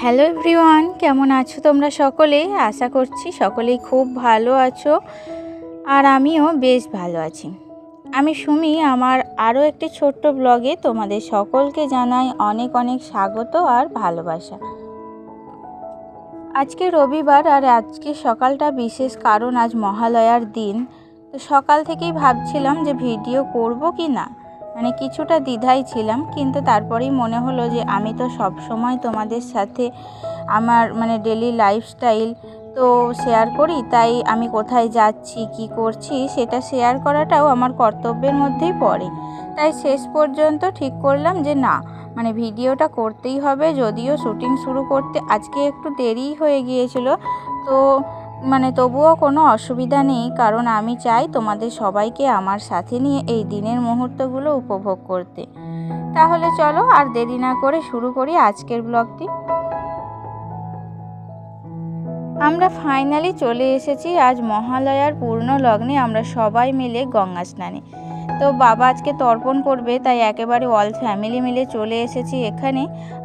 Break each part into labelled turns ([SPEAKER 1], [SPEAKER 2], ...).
[SPEAKER 1] Hello everyone, কেমন আছো তোমরা সকলে? আশা করছি সকলেই খুব ভালো আছো আর আমিও বেশ ভালো আছি। আমি সুমি, আমার আরও একটি ছোট্ট ব্লগে তোমাদের সকলকে জানাই অনেক অনেক স্বাগত আর ভালোবাসা। আজকে রবিবার আর আজকে সকালটা বিশেষ কারণ, আজ মহালয়ার দিন। তো সকাল থেকেই ভাবছিলাম যে ভিডিও করব কি না। মানে কিছুটা দ্বিধায় ছিলাম, কিন্তু তারপরেই মনে হলো যে আমি তো সব সময় তোমাদের সাথে আমার মানে ডেলি লাইফস্টাইল তো শেয়ার করি, তাই আমি কোথায় যাচ্ছি, কি করছি, সেটা শেয়ার করাটাও আমার কর্তব্যের মধ্যেই পড়ে। তাই শেষ পর্যন্ত ঠিক করলাম যে না মানে ভিডিওটা করতেই হবে, যদিও শুটিং শুরু করতে আজকে একটু দেরিই হয়ে গিয়েছিল, তো মানে তবুও কোনো অসুবিধা নেই, কারণ আমি চাই তোমাদের সবাইকে আমার সাথে নিয়ে এই দিনের মুহূর্তগুলো উপভোগ করতে। তাহলে চলো আর দেরি না করে শুরু করি আজকের ব্লগটি। আমরা ফাইনালি চলে এসেছি আজ মহালয়ার পূর্ণ লগ্নে আমরা সবাই মিলে গঙ্গা স্নানে। তো বাবা আজকে তর্পণ করবে, তাই একেবারে অল ফ্যামিলি মিলে চলে এসেছি এখানে।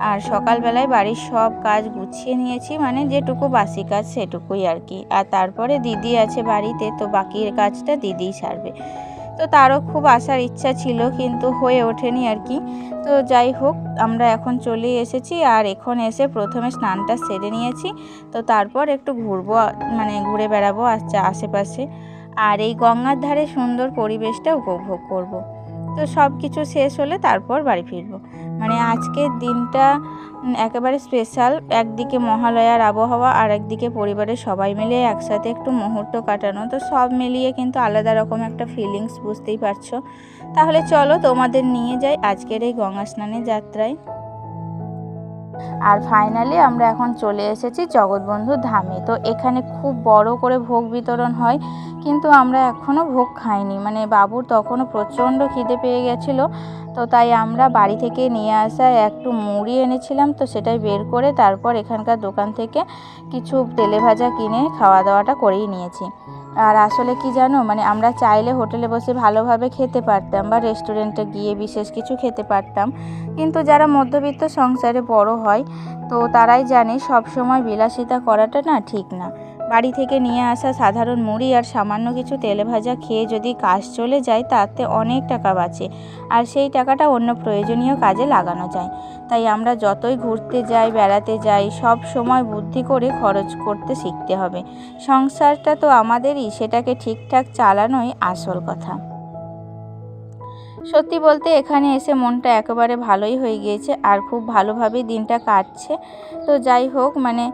[SPEAKER 1] আর সকালবেলায় বাড়ির সব কাজ গুছিয়ে নিয়েছি মানে যেটুকু বাসি কাজ সেটুকুই আর কি। আর তারপরে দিদি আছে বাড়িতে, তো বাকির কাজটা দিদিই সারবে। তো তারও খুব আসার ইচ্ছা ছিল, কিন্তু হয়ে ওঠেনি আর কি। তো যাই হোক, আমরা এখন চলে এসেছি, আর এখন এসে প্রথমে স্নানটা সেরে নিয়েছি। তো তারপর একটু ঘুরবো মানে ঘুরে বেড়াবো আচ্ছা আশেপাশে। আর এই গঙ্গার ধারে সুন্দর পরিবেশটা উপভোগ করব। তো সব কিছু শেষ হলে তারপর বাড়ি ফিরবো। মানে আজকের দিনটা একেবারে স্পেশাল একদিকে মহালয়ার আবহাওয়া আর একদিকে পরিবারের সবাই মিলে একসাথে একটু মুহূর্ত কাটানো। তো সব মিলিয়ে কিন্তু আলাদা রকম একটা ফিলিংস বুঝতেই পারছ। তাহলে চলো তোমাদের নিয়ে যাই আজকের এই গঙ্গা স্নানের যাত্রায়। আর ফাইনালি আমরা এখন চলে এসেছি জগৎবন্ধু ধামে। তো এখানে খুব বড় করে ভোগ বিতরণ হয়, কিন্তু আমরা এখনও ভোগ খাইনি। মানে বাবুর তখনও প্রচণ্ড খিদে পেয়ে গেছিল। তো তাই আমরা বাড়ি থেকে নিয়ে আসা একটু মুড়ি এনেছিলাম, তো সেটাই বের করে তারপর এখানকার দোকান থেকে কিছু তেলে ভাজা কিনে খাওয়া দাওয়াটা করেই নিয়েছি। আর আসলে কি জানো মানে আমরা চাইলে হোটেলে বসে ভালোভাবে খেতে পারতাম বা রেস্টুরেন্টে গিয়ে বিশেষ কিছু খেতে পারতাম। কিন্তু যারা মধ্যবিত্ত সংসারে বড় হয়, তো তারাই জানে সব সময় বিলাসিতা করাটা না ঠিক না। বাড়ি থেকে নিয়ে আসা সাধারণ মুড়ি আর সামান্য কিছু তেলে ভাজা খেয়ে যদি কাজ চলে যায়, তাতে অনেক টাকা বাঁচে। আর সেই টাকাটা অন্য প্রয়োজনীয় কাজে লাগানো যায়। তাই আমরা যতই ঘুরতে যাই, বেড়াতে যাই, সব সময় বুদ্ধি করে খরচ করতে শিখতে হবে। সংসারটা তো আমাদেরই, সেটাকে ঠিকঠাক চালানোই আসল কথা। সত্যি বলতে এখানে এসে মনটা একেবারে ভালোই হয়ে গিয়েছে আর খুব ভালোভাবেই দিনটা কাটছে। তো যাই হোক মানে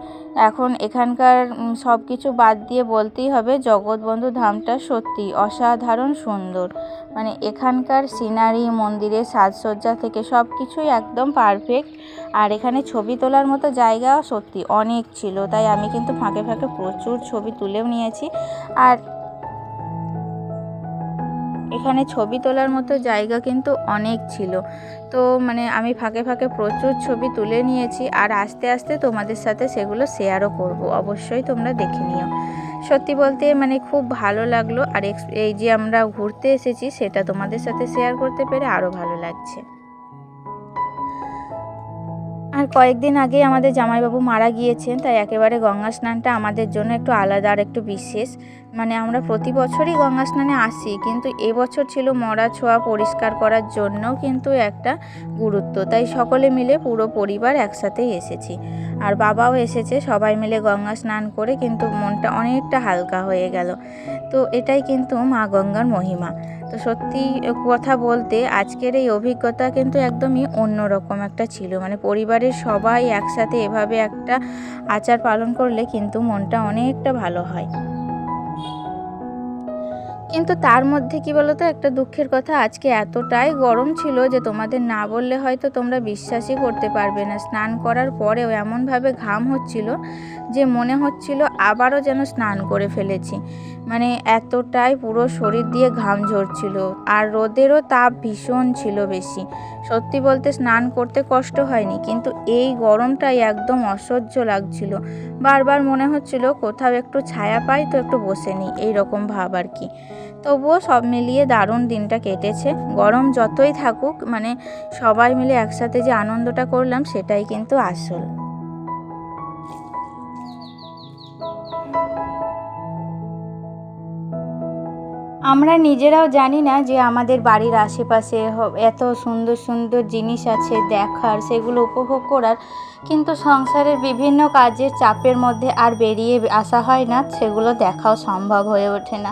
[SPEAKER 1] এখন এখানকার সব কিছু বাদ দিয়ে বলতেই হবে, জগৎবন্ধু ধামটা সত্যি অসাধারণ সুন্দর। মানে এখানকার সিনারি, মন্দিরের সাজসজ্জা থেকে সব কিছুই একদম পারফেক্ট। আর এখানে ছবি তোলার মতো জায়গা সত্যি অনেক ছিল, তাই আমি কিন্তু ফাঁকে ফাঁকে প্রচুর ছবি তুলেও নিয়েছি। আর এখানে ছবি তোলার মতো জায়গা কিন্তু অনেক ছিল। তো মানে আমি ফাঁকে ফাঁকে প্রচুর ছবি তুলে নিয়েছি আর আস্তে আস্তে তোমাদের সাথে সেগুলো শেয়ারও করব। অবশ্যই তোমরা দেখে নিও। সত্যি বলতে মানে খুব ভালো লাগল আর এই যে আমরা ঘুরতে এসেছি সেটা তোমাদের সাথে শেয়ার করতে পেরে আরও ভালো লাগছে। আর কয়েকদিন আগে আমাদের জামাইবাবু মারা গিয়েছেন, তাই একেবারে গঙ্গা স্নানটা আমাদের জন্য একটু আলাদা আর একটু বিশেষ। মানে আমরা প্রতি বছরই গঙ্গা স্নানে আসি, কিন্তু এবছর ছিল মরা ছোঁয়া পরিষ্কার করার জন্যও কিন্তু একটা গুরুত্ব। তাই সকলে মিলে পুরো পরিবার একসাথেই এসেছি। আর বাবাও এসেছে, সবাই মিলে গঙ্গা স্নান করে কিন্তু মনটা অনেকটা হালকা হয়ে গেল। তো এটাই কিন্তু মা গঙ্গার মহিমা। তো সত্যি কথা বলতে আজকের এই অভিজ্ঞতা কিন্তু একদমই অন্যরকম একটা ছিল। মানে পরিবারের সবাই একসাথে এভাবে একটা আচার পালন করলে কিন্তু মনটা অনেকটা ভালো হয়। কিন্তু তার মধ্যে কি বলতো, একটা দুঃখের কথা, আজকে এতটাই গরম ছিল যে তোমাদের না বললে হয়তো তোমরা বিশ্বাসই করতে পারবে না। স্নান করার পরেও এমনভাবে ঘাম হচ্ছিল যে মনে হচ্ছিল আবারও যেন স্নান করে ফেলেছি। মানে এতটাই পুরো শরীর দিয়ে ঘাম ঝরছিল আর রোদেরও তাপ ভীষণ ছিল বেশি। সত্যি বলতে স্নান করতে কষ্ট হয়নি, কিন্তু এই গরমটাই একদম অসহ্য লাগছিল। বারবার মনে হচ্ছিল কোথাও একটু ছায়া পাই তো একটু বসে নিই, এইরকম ভাব আর কি। তবুও সব মিলিয়ে দারুণ দিনটা কেটেছে। গরম যতই থাকুক মানে সবাই মিলে একসাথে যে আনন্দটা করলাম, সেটাই কিন্তু আসল। আমরা নিজেরাও জানি না যে আমাদের বাড়ির আশেপাশে এত সুন্দর সুন্দর জিনিস আছে দেখার, সেগুলো উপভোগ করার। কিন্তু সংসারের বিভিন্ন কাজের চাপের মধ্যে আর বেরিয়ে আসা হয় না, সেগুলো দেখাও সম্ভব হয়ে ওঠে না।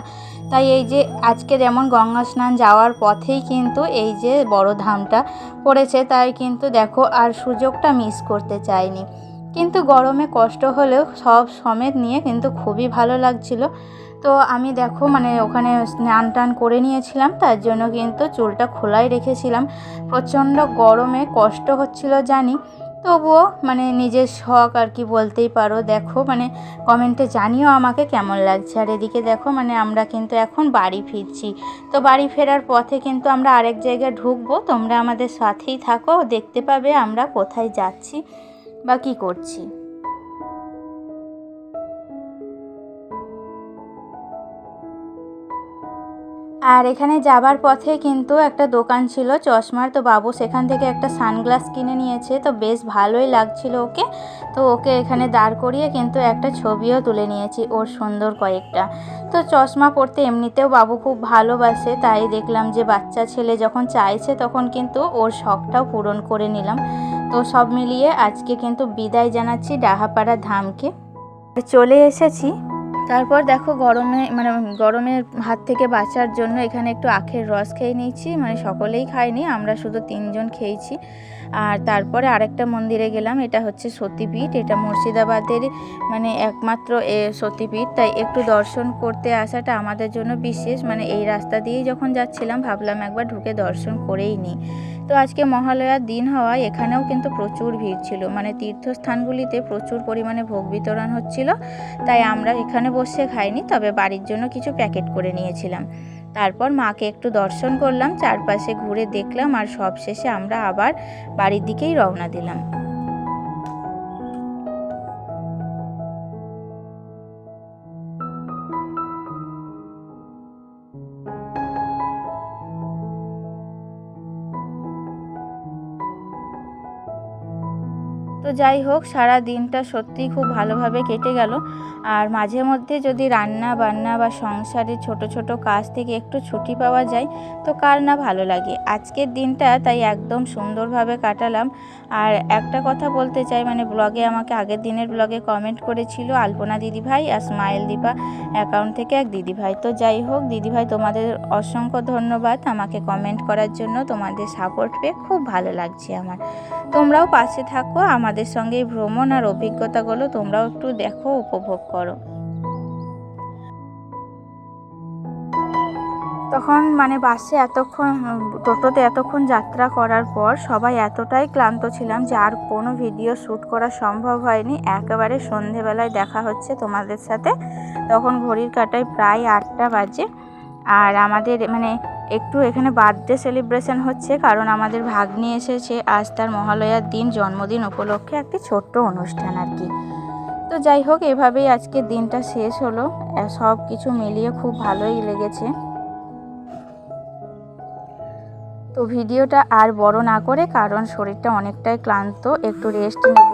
[SPEAKER 1] তাই এই যে আজকে যেমন গঙ্গা স্নান যাওয়ার পথেই কিন্তু এই যে বড় ধামটা পড়েছে, তাই কিন্তু দেখো আর সুযোগটা মিস করতে চাইনি। কিন্তু গরমে কষ্ট হলেও সব সমেত নিয়ে কিন্তু খুবই ভালো লাগছিল। তো আমি দেখো মানে ওখানে স্নান টান করে নিয়েছিলাম, তার জন্য কিন্তু চুলটা খোলাই রেখেছিলাম। প্রচণ্ড গরমে কষ্ট হচ্ছিল জানি, তবুও মানে নিজের শখ আর কি বলতেই পারো। দেখো মানে কমেন্টে জানিও আমাকে কেমন লাগছে। আর এদিকে দেখো মানে আমরা কিন্তু এখন বাড়ি ফিরছি। তো বাড়ি ফেরার পথে কিন্তু আমরা আরেক জায়গায় ঢুকবো, তোমরা আমাদের সাথেই থাকো, দেখতে পাবে আমরা কোথায় যাচ্ছি। বা কী করছি? আর এখানে যাবার পথে কিন্তু একটা দোকান ছিল, চশমার। তো বাবু সেখান থেকে একটা সানগ্লাস কিনে নিয়েছে। তো বেশ ভালোই লাগছিল ওকে। তো ওকে এখানে দাঁড় করিয়ে কিন্তু একটা ছবিও তুলে নিয়েছি, ওর সুন্দর কয়েকটা। তো চশমা পরতে এমনিতেও বাবু খুব ভালোবাসে, তাই দেখলাম যে বাচ্চা ছেলে যখন চাইছে তখন কিন্তু ওর শখটাও পূরণ করে নিলাম। তো সব মিলিয়ে আজকে কিন্তু বিদায় জানাচ্ছি ডাহাপাড়া ধামকে। চলে এসেছি তারপর দেখো গরমে মানে গরমের হাত থেকে বাঁচার জন্য এখানে একটু আখের রস খেয়ে নিয়েছি মানে সকলেই খাইনি আমরা শুধু তিনজন খেয়েছি। আর তারপরে আরেকটা মন্দিরে গেলাম, এটা হচ্ছে সতীপীঠ, এটা মুর্শিদাবাদের মানে একমাত্র, এ, সতীপীঠ। তাই একটু দর্শন করতে আসাটা আমাদের জন্য বিশেষ মানে এই রাস্তা দিয়েই যখন যাচ্ছিলাম, ভাবলাম একবার ঢুকে দর্শন করেই নিই। তো আজকে মহালয়ার দিন হওয়ায় এখানেও কিন্তু প্রচুর ভিড় ছিল। মানে তীর্থস্থানগুলিতে প্রচুর পরিমাণে ভোগ বিতরণ হচ্ছিল। তাই আমরা এখানে বসে খাইনি, তবে বাড়ির জন্য কিছু প্যাকেট করে নিয়েছিলাম। তারপর মাকে একটু দর্শন করলাম, চারপাশে ঘুরে দেখলাম, আর সবশেষে আমরা আবার বাড়ির দিকেই রওনা দিলাম। তো যাই হোক, সারা দিনটা সত্যিই খুব ভালোভাবে কেটে গেল। আর মাঝে মধ্যে যদি রান্না বান্না বা সংসারের ছোট ছোট কাজ থেকে একটু ছুটি পাওয়া যায়, তো কার না ভালো লাগে। আজকের দিনটা তাই একদম সুন্দরভাবে কাটালাম। আর একটা কথা বলতে চাই মানে ব্লগে আমাকে আগের দিনের ব্লগে কমেন্ট করেছিল আলপনা দিদিভাই আর স্মাইল দীপা অ্যাকাউন্ট থেকে এক দিদিভাই। তো যাই হোক, দিদিভাই তোমাদের অসংখ্য ধন্যবাদ আমাকে কমেন্ট করার জন্য। তোমাদের সাপোর্ট পেয়ে খুব ভালো লাগছে আমার। তোমরাও পাশে থাকো আমাদের সঙ্গে ভ্রমণ আর অভিজ্ঞতাগুলো তোমরাও একটু দেখো, উপভোগ করো। তখন মানে বাসে এতক্ষণ, টোটোতে এতক্ষণ যাত্রা করার পর সবাই এতটাই ক্লান্ত ছিলাম যে আর কোনো ভিডিও শ্যুট করা সম্ভব হয়নি। একেবারে সন্ধেবেলায় দেখা হচ্ছে তোমাদের সাথে। তখন ঘড়ির কাটায় প্রায় আটটা বাজে। আর আমাদের মানে একটু এখানে বার্থডে সেলিব্রেশন হচ্ছে, কারণ আমাদের ভাগ্নি এসেছে। আজ তার মহালয়ার দিন, জন্মদিন উপলক্ষে একটি ছোট্ট অনুষ্ঠান আর কি। তো যাই হোক, এভাবেই আজকের দিনটা শেষ হলো। সব কিছু মিলিয়ে খুব ভালোই লেগেছে। তো ভিডিওটা আর বড় না করে, কারণ শরীরটা অনেকটাই ক্লান্ত, একটু রেস্ট নেব।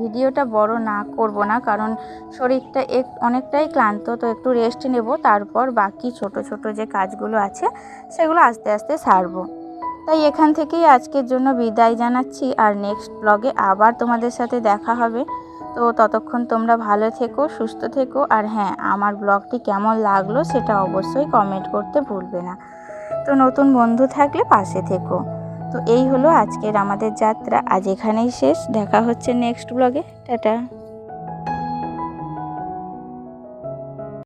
[SPEAKER 1] ভিডিওটা বড় না করব না, কারণ শরীরটা এক, অনেকটাই ক্লান্ত, তো একটু রেস্ট নেব, তারপর বাকি ছোট ছোট যে কাজগুলো আছে, সেগুলো আস্তে আস্তে সারবো। তাই এখান থেকেই আজকের জন্য বিদায় জানাচ্ছি, আর নেক্সট ব্লগে আবার তোমাদের সাথে দেখা হবে। তো ততক্ষণ তোমরা ভালো থেকো, সুস্থ থেকো, আর হ্যাঁ আমার ব্লগটি কেমন লাগল সেটা অবশ্যই কমেন্ট করতে ভুলবে না। তো নতুন বন্ধু থাকলে পাশে থেকো। তো এই হলো আজকের আমাদের যাত্রা। আজ এখানেই শেষ। দেখা হচ্ছে নেক্সট ব্লগে টাটা।